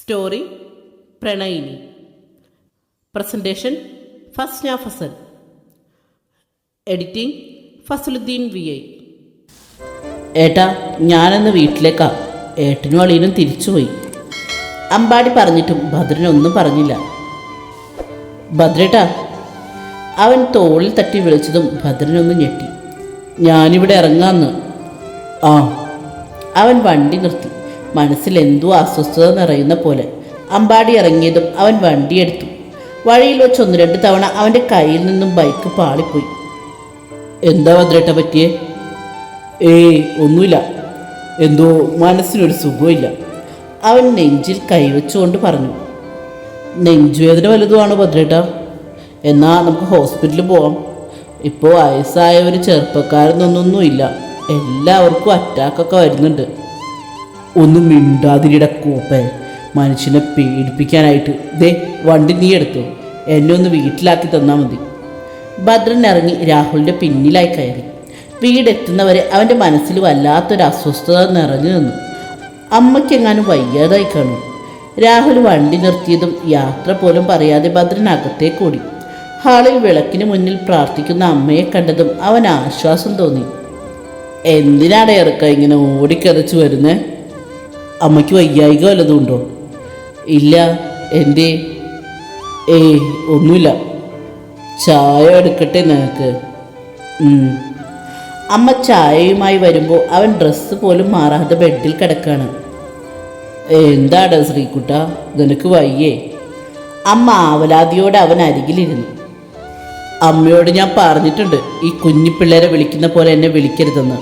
Story പ്രണയിനി. Presentation Fasna Fasal editing Fazaluddeen V I. ഏട്ടാ ഞാനെന്ന് വീട്ടിലേക്കാ. ഏട്ടനും അളിയനും തിരിച്ചുപോയി. അമ്പാടി പറഞ്ഞിട്ടും ഭദ്രനൊന്നും പറഞ്ഞില്ല. ഭദ്രേട്ടാ അവൻ തോളിൽ തട്ടി വിളിച്ചതും ഭദ്രനൊന്ന് ഞെട്ടി. ഞാനിവിടെ ഇറങ്ങാന്ന്. ആ അവൻ വണ്ടി നിർത്തി. മനസ്സിൽ എന്തോ അസ്വസ്ഥത നിറയുന്ന പോലെ. അമ്പാടി ഇറങ്ങിയതും അവൻ വണ്ടിയെടുത്തു വഴിയിൽ വെച്ച് ഒന്ന് രണ്ട് തവണ അവന്റെ കയ്യിൽ നിന്നും ബൈക്ക് പാളിപ്പോയി. എന്താ ഭദ്രേട്ട പറ്റിയേ? ഏയ് ഒന്നുമില്ല. എന്തോ മനസ്സിനൊരു സുഖമില്ല അവൻ നെഞ്ചിൽ കൈവച്ചുകൊണ്ട് പറഞ്ഞു. നെഞ്ചുവേദന വലുതുമാണോ ഭദ്രേട്ട? എന്നാൽ നമുക്ക് ഹോസ്പിറ്റലിൽ പോവാം. ഇപ്പോൾ വയസ്സായവർ ചെറുപ്പക്കാരനൊന്നൊന്നുമില്ല എല്ലാവർക്കും അറ്റാക്കൊക്കെ വരുന്നുണ്ട്. ഒന്നും മിണ്ടാതിരിയുടെ കൂപ്പ മനുഷ്യനെ പേടിപ്പിക്കാനായിട്ട്. ദേ വണ്ടി നീ എടുത്തു. എന്നെ ഒന്ന് വീട്ടിലാക്കി തന്നാൽ മതി. ഭദ്രൻ ഇറങ്ങി രാഹുലിന്റെ പിന്നിലായി കയറി. വീടെത്തുന്നവരെ അവന്റെ മനസ്സിൽ വല്ലാത്തൊരു അസ്വസ്ഥത നിറഞ്ഞു നിന്നു. അമ്മയ്ക്കെങ്ങാനും വയ്യാതായി കാണും. രാഹുൽ വണ്ടി നിർത്തിയതും യാത്ര പോലും പറയാതെ ഭദ്രൻ അകത്തേക്ക് ഓടി. ഹാളിൽ വിളക്കിന് മുന്നിൽ പ്രാർത്ഥിക്കുന്ന അമ്മയെ കണ്ടതും അവൻ ആശ്വാസം തോന്നി. എന്തിനാണ് ഇറക്ക ഇങ്ങനെ ഓടിക്കതച്ചു വരുന്നേ? അമ്മയ്ക്ക് വയ്യായിക വല്ലതും ഉണ്ടോ? ഇല്ല എന്റെ ഏയ് ഒന്നുമില്ല. ചായ എടുക്കട്ടെ നിനക്ക്. അമ്മ ചായയുമായി വരുമ്പോൾ അവൻ ഡ്രസ്സ് പോലും മാറാതെ ബെഡിൽ കിടക്കാണ്. എന്താടാ ശ്രീകുട്ട? നിനക്ക് വയ്യേ. അമ്മ ആവലാതിയോടെ അവൻ അരികിലിരുന്നു. അമ്മയോട് ഞാൻ പറഞ്ഞിട്ടുണ്ട് ഈ കുഞ്ഞു പിള്ളേരെ വിളിക്കുന്ന പോലെ എന്നെ വിളിക്കരുതെന്ന്.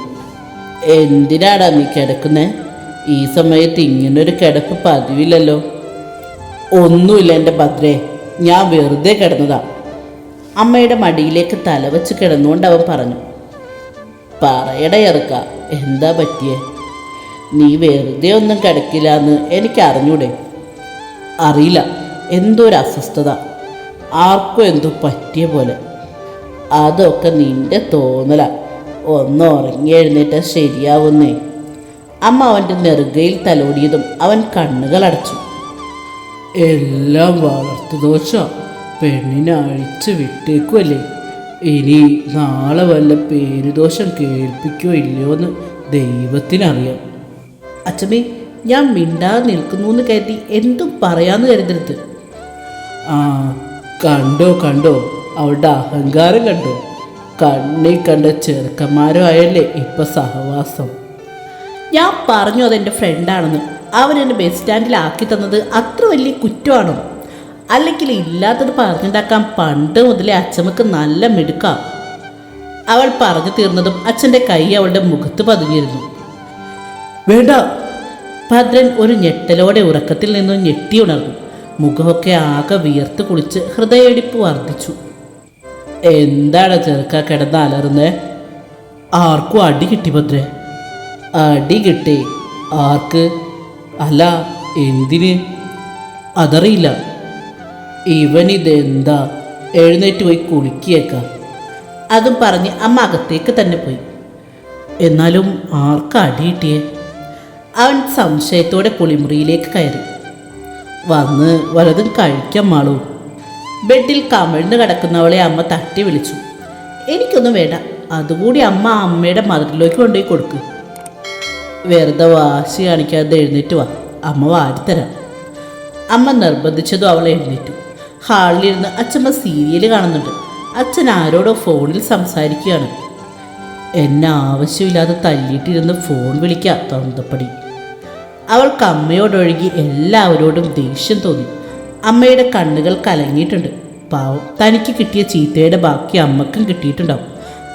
എന്തിനാടാ നീ കിടക്കുന്നേ? ഈ സമയത്ത് ഇങ്ങനൊരു കിടപ്പ് പതിവില്ലല്ലോ. ഒന്നുമില്ല എന്റെ ഭദ്രേ ഞാൻ വെറുതെ കിടന്നതാ. അമ്മയുടെ മടിയിലേക്ക് തലവച്ച് കിടന്നുകൊണ്ട് അവൻ പറഞ്ഞു പറയട ഇറക്ക എന്താ പറ്റിയേ? നീ വെറുതെ ഒന്നും കിടക്കില്ല എന്ന് എനിക്ക് അറിഞ്ഞൂടെ അറിയില്ല എന്തോ ഒരു അസ്വസ്ഥത. ആർക്കും എന്തോ പറ്റിയ പോലെ. അതൊക്കെ നിന്റെ തോന്നല. ഒന്ന് ഉറങ്ങി എഴുന്നേറ്റാൽ ശരിയാവുന്നേ. അമ്മ അവന്റെ നെറുകയിൽ തലോടിയതും അവൻ കണ്ണുകൾ അടച്ചു. എല്ലാം വളർത്തുദോഷ പെണ്ണിനെ അഴിച്ച് വിട്ടേക്കുമല്ലേ ഇനി നാളെ വല്ല പേരുദോഷം കേൾപ്പിക്കോ ഇല്ലയോ എന്ന് ദൈവത്തിനറിയാം. അച്ഛമ്മേ ഞാൻ മിണ്ടാതെ നിൽക്കുന്നു എന്ന് കരുതി എന്തും പറയാന്ന് കരുതരുത്. ആ കണ്ടോ കണ്ടോ. അവളുടെ അഹങ്കാരം കണ്ടോ. കണ്ണി കണ്ട ചെറുക്കന്മാരോ ആയല്ലേ ഇപ്പൊ സഹവാസം. ഞാൻ പറഞ്ഞു അതെന്റെ ഫ്രണ്ടാണെന്ന് അവൻ എന്നെ ബസ് സ്റ്റാൻഡിൽ ആക്കി തന്നത് അത്ര വലിയ കുറ്റമാണോ? അല്ലെങ്കിൽ ഇല്ലാത്തത് പറഞ്ഞുണ്ടാക്കാൻ പണ്ട് മുതലേ അച്ഛമ്മക്ക് നല്ല മിടുക്കാം. അവൾ പറഞ്ഞു തീർന്നതും അച്ഛന്റെ കൈ അവളുടെ മുഖത്ത് പതിഞ്ഞിരുന്നു വേണ്ട. ഭദ്രൻ ഒരു ഞെട്ടലോടെ ഉറക്കത്തിൽ നിന്നും ഞെട്ടി ഉണർന്നു. മുഖമൊക്കെ ആകെ വിയർത്ത് കുളിച്ച് ഹൃദയടിപ്പ് വർദ്ധിച്ചു. എന്താണ് ചെറുക്ക കിടന്ന് അലറുന്നേ? ആർക്കും അടി കിട്ടി ഭദ്രേ. അടി കിട്ടി. ആർക്ക്? അല്ല എന്തിന്? അതറിയില്ല. ഇവനിതെന്താ? എഴുന്നേറ്റ് പോയി കുളിക്കിയേക്കാം അതും പറഞ്ഞ് അമ്മ അകത്തേക്ക് തന്നെ പോയി. എന്നാലും ആർക്ക് അടി കിട്ടിയേ? അവൻ സംശയത്തോടെ കുളിമുറിയിലേക്ക് കയറി. വന്ന് വലതും കഴിക്കാൻ മാളൂ. ബെഡിൽ കമിഴ്ന്ന് കിടക്കുന്നവളെ അമ്മ തട്ടി വിളിച്ചു. എനിക്കൊന്നും വേണ്ട. അതുകൂടി അമ്മ അമ്മയുടെ മദറിലേക്ക് കൊണ്ടുപോയി കൊടുക്ക്. വെറുതെ വാശി കാണിക്കാതെ എഴുന്നേറ്റ് വാ. അമ്മ വാടിത്തരാം അമ്മ നിർബന്ധിച്ചതും അവൾ എഴുന്നേറ്റു. ഹാളിലിരുന്ന് അച്ഛമ്മ സീരിയൽ കാണുന്നുണ്ട്. അച്ഛൻ ആരോടോ ഫോണിൽ സംസാരിക്കുകയാണ്. എന്നെ ആവശ്യമില്ലാതെ തല്ലിയിട്ടിരുന്ന് ഫോൺ വിളിക്കുക തൊന്തപ്പടി. അവൾക്ക് അമ്മയോടൊഴുകി എല്ലാവരോടും ദേഷ്യം തോന്നി. അമ്മയുടെ കണ്ണുകൾ കലങ്ങിയിട്ടുണ്ട്. പാവം തനിക്ക് കിട്ടിയ ചീത്തയുടെ ബാക്കി അമ്മക്കും കിട്ടിയിട്ടുണ്ടാവും.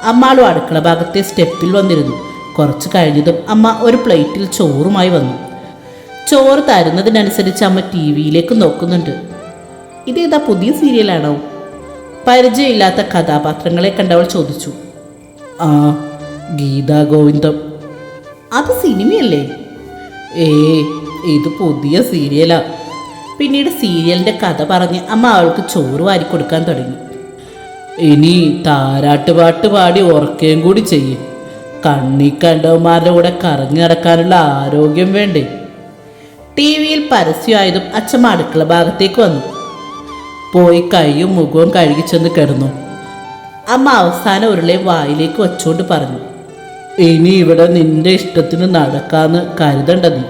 അമ്മാളും അടുക്കള ഭാഗത്തെ സ്റ്റെപ്പിൽ വന്നിരുന്നു. കുറച്ച് കഴിഞ്ഞതും അമ്മ ഒരു പ്ലേറ്റിൽ ചോറുമായി വന്നു. ചോറ് തരുന്നതിനനുസരിച്ച് അമ്മ ടി വിയിലേക്ക് നോക്കുന്നുണ്ട്. ഇതേതാ പുതിയ സീരിയലാണോ? പരിചയമില്ലാത്ത കഥാപാത്രങ്ങളെ കണ്ടവൾ ചോദിച്ചു. ആ ഗീതാ ഗോവിന്ദം. അത് സിനിമയല്ലേ? ഏ ഇത് പുതിയ സീരിയലാ. പിന്നീട് സീരിയലിന്റെ കഥ പറഞ്ഞ് അമ്മ അവൾക്ക് ചോറ് വാരി കൊടുക്കാൻ തുടങ്ങി. ഇനി താരാട്ടുപാട്ട് പാടി ഉറക്കുകയും കൂടി ചെയ്യും. കണ്ണി കണ്ടവന്മാരുടെ കൂടെ കറങ്ങി നടക്കാനുള്ള ആരോഗ്യം വേണ്ടേ? ടി വിയിൽ പരസ്യമായതും അച്ഛമ്മ അടുക്കള ഭാഗത്തേക്ക് വന്നു. പോയി കൈയും മുഖവും കഴുകി ചെന്ന് കിടന്നു. അമ്മ അവസാന ഉരുളെ വായിലേക്ക് വച്ചുകൊണ്ട് പറഞ്ഞു ഇനി ഇവിടെ നിന്റെ ഇഷ്ടത്തിന് നടക്കാന്ന് കരുതണ്ട നീ.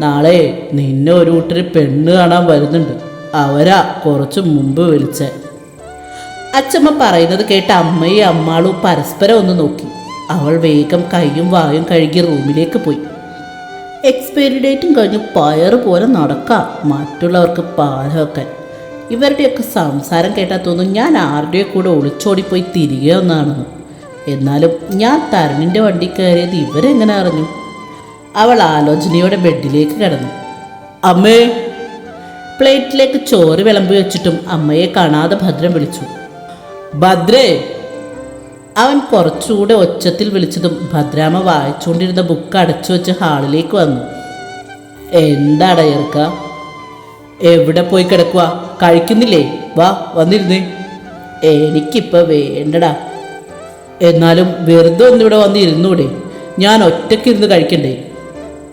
നാളെ നിന്നെ ഒരു കൂട്ടര് പെണ്ണ് കാണാൻ വരുന്നുണ്ട്. അവരാ കുറച്ച് മുമ്പ് വിളിച്ചേ. അച്ഛമ്മ പറയുന്നത് കേട്ട് അമ്മയും അമ്മാളും പരസ്പരം ഒന്ന് നോക്കി. അവൾ വേഗം കൈയും വായും കഴുകി റൂമിലേക്ക് പോയി. എക്സ്പയറി ഡേറ്റും കഴിഞ്ഞ് പയറ് പോലെ നടക്കാം. മറ്റുള്ളവർക്ക് പാലമൊക്കെ ഇവരുടെയൊക്കെ സംസാരം കേട്ടാൽ തോന്നും ഞാൻ ആരുടെയോ കൂടെ ഒളിച്ചോടിപ്പോയി തിരികെ ഒന്നാണെന്ന് എന്നാലും ഞാൻ തരുണിന്റെ വണ്ടി കയറിയത് ഇവരെങ്ങനെ അറിഞ്ഞു? അവൾ ആലോചനയോടെ ബെഡിലേക്ക് കിടന്നു. അമ്മേ. പ്ലേറ്റിലേക്ക് ചോറ് വിളമ്പി വെച്ചിട്ടും അമ്മയെ കാണാതെ ഭദ്രം വിളിച്ചു. ഭദ്രേ. അവൻ കുറച്ചുകൂടെ ഒച്ചത്തിൽ വിളിച്ചതും ഭദ്രാമ വായിച്ചുകൊണ്ടിരുന്ന ബുക്ക് അടച്ചു വെച്ച് ഹാളിലേക്ക് വന്നു. എന്താടാ ഇറക്ക എവിടെ പോയി കിടക്കുക കഴിക്കുന്നില്ലേ? വാ വന്നിരുന്നേ. എനിക്കിപ്പോൾ വേണ്ടടാ. എന്നാലും വെറുതെ ഒന്നിവിടെ വന്നിരുന്നൂടെ. ഞാൻ ഞാൻ ഒറ്റയ്ക്കിരുന്ന് കഴിക്കണ്ടേ?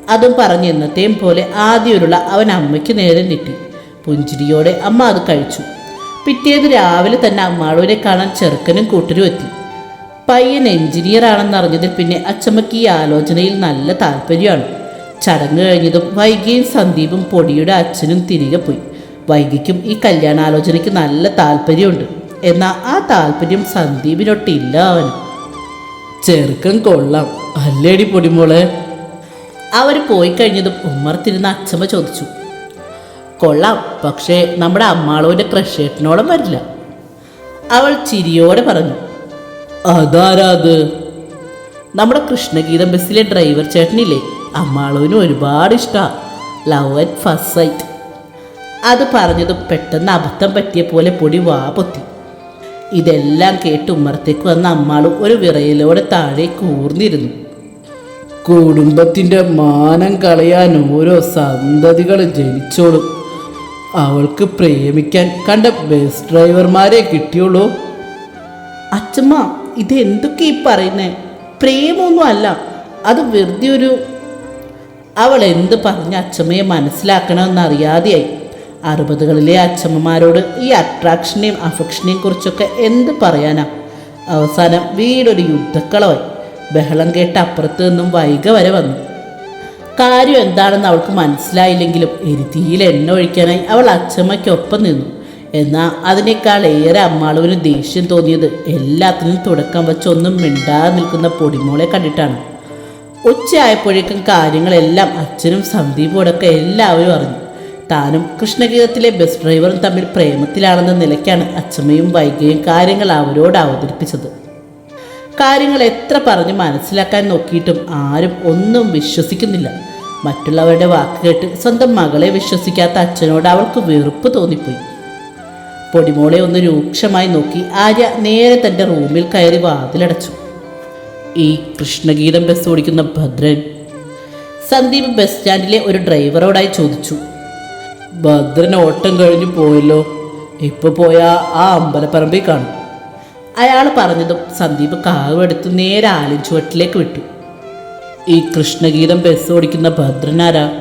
അതും പറഞ്ഞ് ഇന്നത്തെയും പോലെ ആദ്യമൊരുള്ള അവൻ അമ്മയ്ക്ക് നേരെ നീട്ടി പുഞ്ചിരിയോടെ അമ്മ അത് കഴിച്ചു. പിറ്റേത് രാവിലെ തന്നെ അമ്മാളൂരെ കാണാൻ ചെറുക്കനും കൂട്ടരും എത്തി. പയ്യൻ എഞ്ചിനീയർ ആണെന്ന് അറിഞ്ഞതിൽ പിന്നെ അച്ചമ്മയ്ക്ക് ഈ ആലോചനയിൽ നല്ല താല്പര്യമാണ്. ചടങ്ങ് കഴിഞ്ഞതും വൈകിയും സന്ദീപും പൊടിയുടെ അച്ഛനും തിരികെ പോയി. വൈകിക്കും ഈ കല്യാണാലോചനയ്ക്ക് നല്ല താല്പര്യമുണ്ട്. എന്നാൽ ആ താല്പര്യം സന്ദീപിനൊട്ടില്ല അവൻ ചെറുക്കൻ കൊള്ളാം. അല്ലേടി പൊടിമോളെ? അവർ പോയി കഴിഞ്ഞതും ഉമ്മർത്തിരുന്ന അച്ഛമ്മ ചോദിച്ചു. കൊള്ളാം പക്ഷേ നമ്മുടെ അമ്മാളൂന്റെ ക്രഷേട്ടിനോളം വരില്ല. അവൾ ചിരിയോടെ പറഞ്ഞു. അതാരാ അത് നമ്മുടെ കൃഷ്ണഗീതം ബസ്സിലെ ഡ്രൈവർ ചേട്ടനില്ലേ? അമ്മാളൂന് ഒരുപാട് ഇഷ്ടമാണ് ലവ് അറ്റ് ഫസ്റ്റ് സൈറ്റ് അത് പറഞ്ഞത് പെട്ടെന്ന് അബദ്ധം പറ്റിയ പോലെ പൊടി വാ പൊത്തി. ഇതെല്ലാം കേട്ട് ഉമ്മറത്തേക്ക് വന്ന അമ്മാളും ഒരു വിറയലോടെ താഴെ കൂർന്നിരുന്നു. കുടുംബത്തിന്റെ മാനം കളയാൻ ഓരോ സന്തതികൾ ജനിച്ചോളും. അവൾക്ക് പ്രേമിക്കാൻ കണ്ട ബസ് ഡ്രൈവർമാരെ കിട്ടിയുള്ളൂ. അച്ഛമ്മ ഇത് എന്തൊക്കെ ഈ പറയുന്നത് പ്രേമൊന്നും അല്ല. അത് വെറുതെ ഒരു അവൾ എന്ത് പറഞ്ഞ് അച്ഛമ്മയെ മനസ്സിലാക്കണമെന്ന് അറിയാതെയായി അറുപതുകളിലെ അച്ഛമ്മമാരോട് ഈ അട്രാക്ഷനെയും അഫക്ഷനെയും കുറിച്ചൊക്കെ എന്ത് പറയാനാ? അവസാനം വീടൊരു യുദ്ധക്കളമായി ബഹളം കേട്ട് അപ്പുറത്ത് നിന്നും വൈക വരെ വന്നു. കാര്യം എന്താണെന്ന് അവൾക്ക് മനസ്സിലായില്ലെങ്കിലും എരുതിയിൽ എണ്ണ ഒഴിക്കാനായി അവൾ അച്ഛമ്മയ്ക്കൊപ്പം നിന്നു. എന്നാൽ അതിനേക്കാൾ ഏറെ അമ്മാളുവിന് ദേഷ്യം തോന്നിയത്. എല്ലാത്തിനും തുടക്കം വെച്ചൊന്നും മിണ്ടാതെ നിൽക്കുന്ന പൊടിമോളെ കണ്ടിട്ടാണ്. ഉച്ചയായപ്പോഴേക്കും കാര്യങ്ങളെല്ലാം അച്ഛനും സന്ദീപോടൊക്കെ എല്ലാവരും അറിഞ്ഞു. താനും കൃഷ്ണഗീതത്തിലെ ബസ് ഡ്രൈവറും തമ്മിൽ പ്രേമത്തിലാണെന്ന നിലയ്ക്കാണ് അച്ഛമ്മയും വൈകിയും കാര്യങ്ങൾ അവരോട് അവതരിപ്പിച്ചത്. കാര്യങ്ങൾ എത്ര പറഞ്ഞ് മനസ്സിലാക്കാൻ നോക്കിയിട്ടും ആരും ഒന്നും വിശ്വസിക്കുന്നില്ല. മറ്റുള്ളവരുടെ വാക്ക് കേട്ട് സ്വന്തം മകളെ വിശ്വസിക്കാത്ത അച്ഛനോട് അവൾക്ക് വെറുപ്പ് തോന്നിപ്പോയി. പൊടിമോളെ ഒന്ന് രൂക്ഷമായി നോക്കി ആര്യ നേരെ തന്റെ റൂമിൽ കയറി വാതിലടച്ചു. ഈ കൃഷ്ണഗീതം ബസ് ഓടിക്കുന്ന ഭദ്രൻ. സന്ദീപ് ബസ് സ്റ്റാൻഡിലെ ഒരു ഡ്രൈവറോടായി ചോദിച്ചു ഭദ്രൻ ഓട്ടം കഴിഞ്ഞു പോയല്ലോ. ഇപ്പോൾ പോയാ ആ അമ്പലപ്പറമ്പിൽ കാണും. അയാൾ പറഞ്ഞതും സന്ദീപ് കാവെടുത്ത് നേരെ ആലിഞ്ചുവട്ടിലേക്ക് വിട്ടു. ഈ കൃഷ്ണഗീതം ബസ് ഓടിക്കുന്ന ഭദ്രനാരാ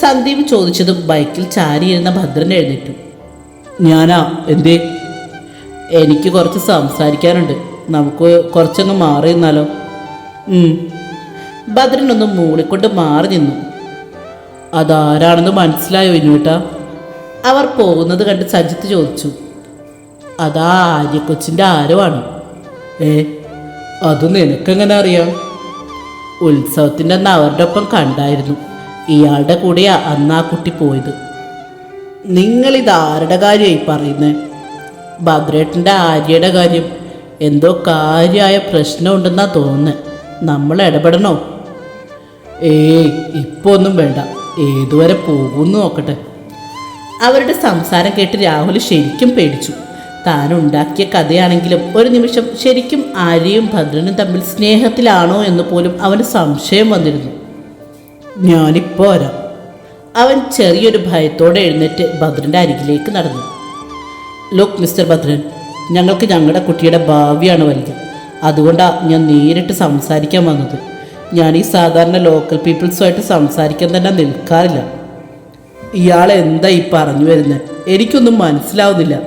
സന്ദീപ് ചോദിച്ചതും ബൈക്കിൽ ചാരിയിരുന്ന ഭദ്രൻ എഴുന്നേറ്റു. ഞാനാ എന്തേ? എനിക്ക് കുറച്ച് സംസാരിക്കാനുണ്ട്. നമുക്ക് കുറച്ചങ്ങ് മാറി നിന്നാലോ? ഭദ്രനൊന്ന് മൂളിക്കൊണ്ട് മാറി നിന്നു. അതാരാണെന്ന് മനസ്സിലായോ ഇനുവേട്ടാ? അവർ പോകുന്നത് കണ്ട് സജിത്ത് ചോദിച്ചു. അതാ ആര്യക്കൊച്ചിന്റെ ആരവാണ്. ഏ അത് നിനക്കെങ്ങനെ അറിയാം? ഉത്സവത്തിന്റെ അന്ന് അവരുടെ ഒപ്പം കണ്ടായിരുന്നു. ഇയാളുടെ കൂടെയാ അന്ന് ആ കുട്ടി പോയത്. നിങ്ങളിത് ആരുടെ കാര്യമായി പറയുന്നത് ഭദ്രേട്ടന്റെ ആര്യയുടെ കാര്യം എന്തോ കാര്യമായ പ്രശ്നമുണ്ടെന്നാ തോന്നുന്നത് നമ്മൾ ഇടപെടണോ? ഏയ് ഇപ്പോൾ ഒന്നും വേണ്ട. ഏതുവരെ പോകുമെന്ന് നോക്കട്ടെ. അവരുടെ സംസാരം കേട്ട് രാഹുൽ ശരിക്കും പേടിച്ചു. താൻ ഉണ്ടാക്കിയ കഥയാണെങ്കിലും ഒരു നിമിഷം ശരിക്കും ആര്യയും ഭദ്രനും തമ്മിൽ സ്നേഹത്തിലാണോ എന്ന് പോലും അവന് സംശയം വന്നിരുന്നു. ഞാനിപ്പോൾ വരാം. അവൻ ചെറിയൊരു ഭയത്തോടെ എഴുന്നേറ്റ് ഭദ്രന്റെ അരികിലേക്ക് നടന്നു. ലുക്ക് മിസ്റ്റർ ഭദ്രൻ ഞങ്ങൾക്ക് ഞങ്ങളുടെ കുട്ടിയുടെ ഭാവിയാണ് വലുത്. അതുകൊണ്ടാണ് ഞാൻ നേരിട്ട് സംസാരിക്കാൻ വന്നത്. ഞാൻ ഈ സാധാരണ ലോക്കൽ പീപ്പിൾസുമായിട്ട് സംസാരിക്കാൻ തന്നെ നിൽക്കാറില്ല. ഇയാൾ എന്താ ഈ പറഞ്ഞു വരുന്നത് എനിക്കൊന്നും മനസ്സിലാവുന്നില്ല.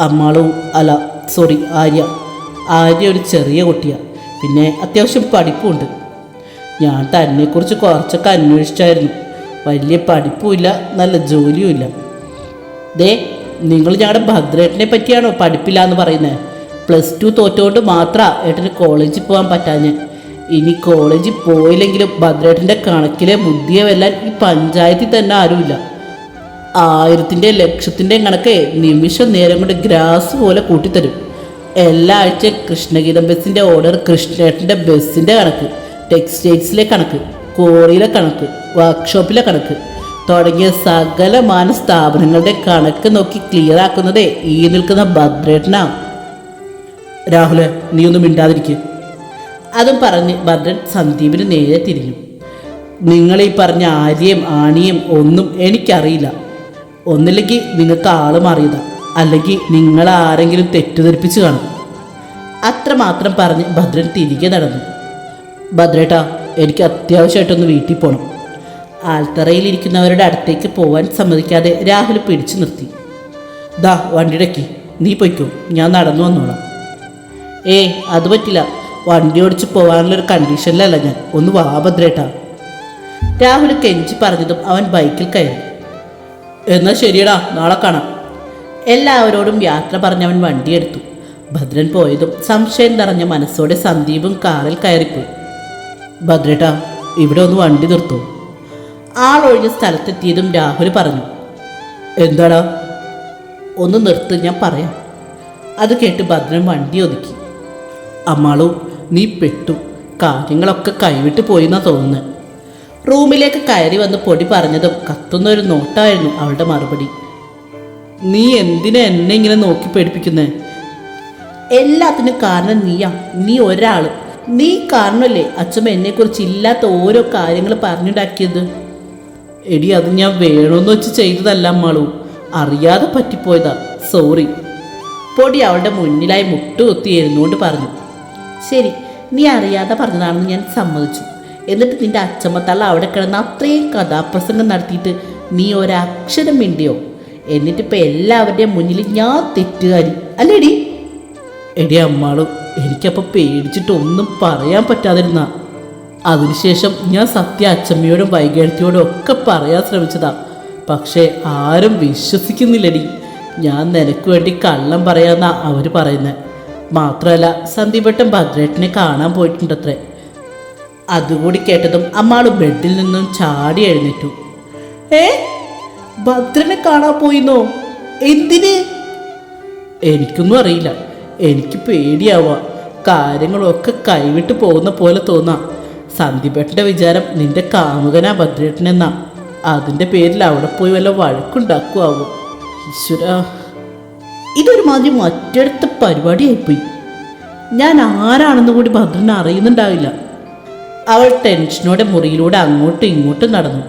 അമ്മാളും അല്ല സോറി ആര്യ. ആര്യ ഒരു ചെറിയ കുട്ടിയാണ് പിന്നെ അത്യാവശ്യം പഠിപ്പുണ്ട്. ഞാൻ തന്നെക്കുറിച്ച് കുറച്ചൊക്കെ അന്വേഷിച്ചായിരുന്നു. വലിയ പഠിപ്പുമില്ല നല്ല ജോലിയുമില്ല. ദേ നിങ്ങൾ ഞങ്ങളുടെ ഭദ്രേട്ടനെ പറ്റിയാണോ പഠിപ്പില്ല എന്ന് പറയുന്നത് പ്ലസ് ടു തോറ്റുകൊണ്ട് മാത്രമാണ് ഏട്ടന് കോളേജിൽ പോകാൻ പറ്റാഞ്ഞ്. ഇനി കോളേജിൽ പോയില്ലെങ്കിലും ഭദ്രേട്ടന്റെ കണക്കിലെ ബുദ്ധിയെ വെല്ലാൻ ഈ പഞ്ചായത്തിൽ തന്നെ ആരുമില്ല. ആയിരത്തിന്റെ ലക്ഷത്തിന്റെയും കണക്ക് നിമിഷം നേരം കൊണ്ട് ഗ്രാസ് പോലെ കൂട്ടിത്തരും. എല്ലാ ആഴ്ചയും കൃഷ്ണഗീതം ബസ്സിന്റെ ഓർഡർ കൃഷ്ണേട്ടന്റെ ബസ്സിന്റെ കണക്ക് ടെക്സ്റ്റൈൽസിലെ കണക്ക്. കോറിയിലെ കണക്ക് വർക്ക്ഷോപ്പിലെ കണക്ക് തുടങ്ങിയ സകലമാന സ്ഥാപനങ്ങളുടെ കണക്ക് നോക്കി ക്ലിയർ ആക്കുന്നതേ ഈ നിൽക്കുന്ന ഭദ്രേട്ടനാണ്. രാഹുൽ നീ ഒന്നും മിണ്ടാതിരിക്കുക അതും പറഞ്ഞ് ഭദ്രൻ സന്ദീപിന് നേരെ തിരിഞ്ഞു. നിങ്ങൾ ഈ പറഞ്ഞ ആര്യയും ആണിയും ഒന്നും എനിക്കറിയില്ല. ഒന്നില്ലെങ്കിൽ നിങ്ങൾക്ക് ആൾ മാറിയതാ അല്ലെങ്കിൽ നിങ്ങൾ ആരെങ്കിലും തെറ്റിദ്ധരിപ്പിച്ച് കാണും. അത്രമാത്രം പറഞ്ഞ് ഭദ്രൻ തിരികെ നടന്നു. ഭദ്രേട്ടാ എനിക്ക് അത്യാവശ്യമായിട്ടൊന്ന് വീട്ടിൽ പോകണം ആൽത്തറയിലിരിക്കുന്നവരുടെ അടുത്തേക്ക് പോവാൻ സമ്മതിക്കാതെ രാഹുൽ പിടിച്ചു നിർത്തി. ദാ വണ്ടിയിടയ്ക്ക് നീ പൊയ്ക്കോ. ഞാൻ നടന്നു വന്നോളാം. ഏ അത് പറ്റില്ല. വണ്ടി ഓടിച്ച് പോകാനുള്ളൊരു കണ്ടീഷനിലല്ല ഞാൻ. ഒന്ന് വാ ഭദ്രേട്ടാ. രാഹുൽ കെഞ്ചി പറഞ്ഞതും അവൻ ബൈക്കിൽ കയറി. എന്നാൽ ശരിയടാ നാളെ കാണാം. എല്ലാവരോടും യാത്ര പറഞ്ഞവൻ വണ്ടിയെടുത്തു. ഭദ്രൻ പോയതും സംശയം നിറഞ്ഞ മനസ്സോടെ സന്ദീപും കാറിൽ കയറിപ്പോയി. ഭദ്രേട്ടാ ഇവിടെ ഒന്ന് വണ്ടി നിർത്തൂ. ആളൊഴിഞ്ഞ സ്ഥലത്തെത്തിയതും രാഹുൽ പറഞ്ഞു. എന്താടാ? ഒന്ന് നിർത്ത് ഞാൻ പറയാം. അത് കേട്ട് ഭദ്രൻ വണ്ടി ഒതുക്കി. അമ്മാളു നീ പെട്ടു. കാര്യങ്ങളൊക്കെ കൈവിട്ട് പോയിന്നാ തോന്നുന്നത് റൂമിലേക്ക് കയറി വന്ന് പൊടി പറഞ്ഞതും കത്തുന്ന ഒരു നോട്ടായിരുന്നു അവളുടെ മറുപടി. നീ എന്തിനാ എന്നെ ഇങ്ങനെ നോക്കി പേടിപ്പിക്കുന്നേ? എല്ലാത്തിനും കാരണം നീയാ. നീ ഒരാൾ നീ കാരണമല്ലേ അച്ഛമ്മ എന്നെക്കുറിച്ച് ഇല്ലാത്ത ഓരോ കാര്യങ്ങൾ പറഞ്ഞുണ്ടാക്കിയത്? എടി അത് ഞാൻ വേണമെന്ന് വെച്ച് ചെയ്തതല്ല അമ്മാളു. അറിയാതെ പറ്റിപ്പോയതാ. സോറി പൊടി അവളുടെ മുന്നിലായി മുട്ടുകുത്തി എഴുന്നുകൊണ്ട് പറഞ്ഞു. ശരി നീ അറിയാതെ പറഞ്ഞതാണെന്ന് ഞാൻ സമ്മതിച്ചു. എന്നിട്ട് നിന്റെ അച്ചമ്മത്തള്ള അവിടെ കിടന്ന് അത്രയും കഥാപ്രസംഗം നടത്തിയിട്ട് നീ ഒരക്ഷരം മിണ്ടിയോ? എന്നിട്ടിപ്പോൾ എല്ലാവരുടെയും മുന്നിൽ ഞാൻ തെറ്റുകാരി. അല്ലേടി? എടി അമ്മാൾ എനിക്കപ്പോൾ പേടിച്ചിട്ട് ഒന്നും പറയാൻ പറ്റാതിരുന്ന. അതിനുശേഷം ഞാൻ സത്യ അച്ചമ്മയോടും വൈകേഴ്ത്തിയോടും ഒക്കെ പറയാൻ ശ്രമിച്ചതാ. പക്ഷേ ആരും വിശ്വസിക്കുന്നില്ലടി. ഞാൻ നിനക്ക് വേണ്ടി കള്ളം പറയാന്നാ അവർ പറയുന്നത് മാത്രമല്ല സന്ദീപട്ടൻ ഭദ്രേട്ടനെ കാണാൻ പോയിട്ടുണ്ടത്രേ. അതുകൂടി കേട്ടതും അമ്മാൾ ബെഡിൽ നിന്നും ചാടി എഴുന്നേറ്റു. ഏ? ഭദ്രനെ കാണാൻ പോയിന്നോ? എന്തിന്? എനിക്കൊന്നും അറിയില്ല. എനിക്ക് പേടിയാവുക കാര്യങ്ങളൊക്കെ കൈവിട്ട് പോകുന്ന പോലെ തോന്നാം. സന്ദീപേട്ടന്റെ വിചാരം നിന്റെ കാമുകനാ ഭദ്രേട്ടനെന്നാ. അതിന്റെ പേരിൽ അവിടെ പോയി വല്ല വഴക്കുണ്ടാക്കുമാവും ഈശ്വര. ഇതൊരു മാതിരി മറ്റടുത്ത പരിപാടിയായിപ്പോയി. ഞാൻ ആരാണെന്ന് കൂടി ഭദ്രൻ അറിയുന്നുണ്ടാവില്ല. അവൾ ടെൻഷനോടെ മുറിയിലൂടെ അങ്ങോട്ടും ഇങ്ങോട്ടും നടന്നു.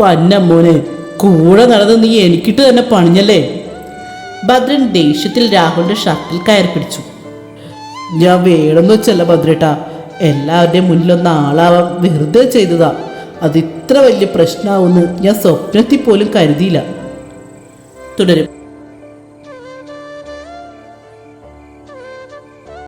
പന്ന മോനെ കൂടെ നടന്ന് നീ എനിക്കിട്ട് തന്നെ പണിഞ്ഞല്ലേ? ഭദ്രൻ ദേഷ്യത്തിൽ രാഹുലിന്റെ ഷർട്ടിൽ കയറി പിടിച്ചു. ഞാൻ വേണമെന്ന് വെച്ചല്ല ഭദ്രേട്ടാ. എല്ലാവരുടെയും മുന്നിലൊന്ന് ആളാവാൻ വെറുതെ ചെയ്തതാ. അത് ഇത്ര വലിയ പ്രശ്നമാവുമെന്ന് ഞാൻ സ്വപ്നത്തിൽ പോലും കരുതിയില്ല. തുടരും.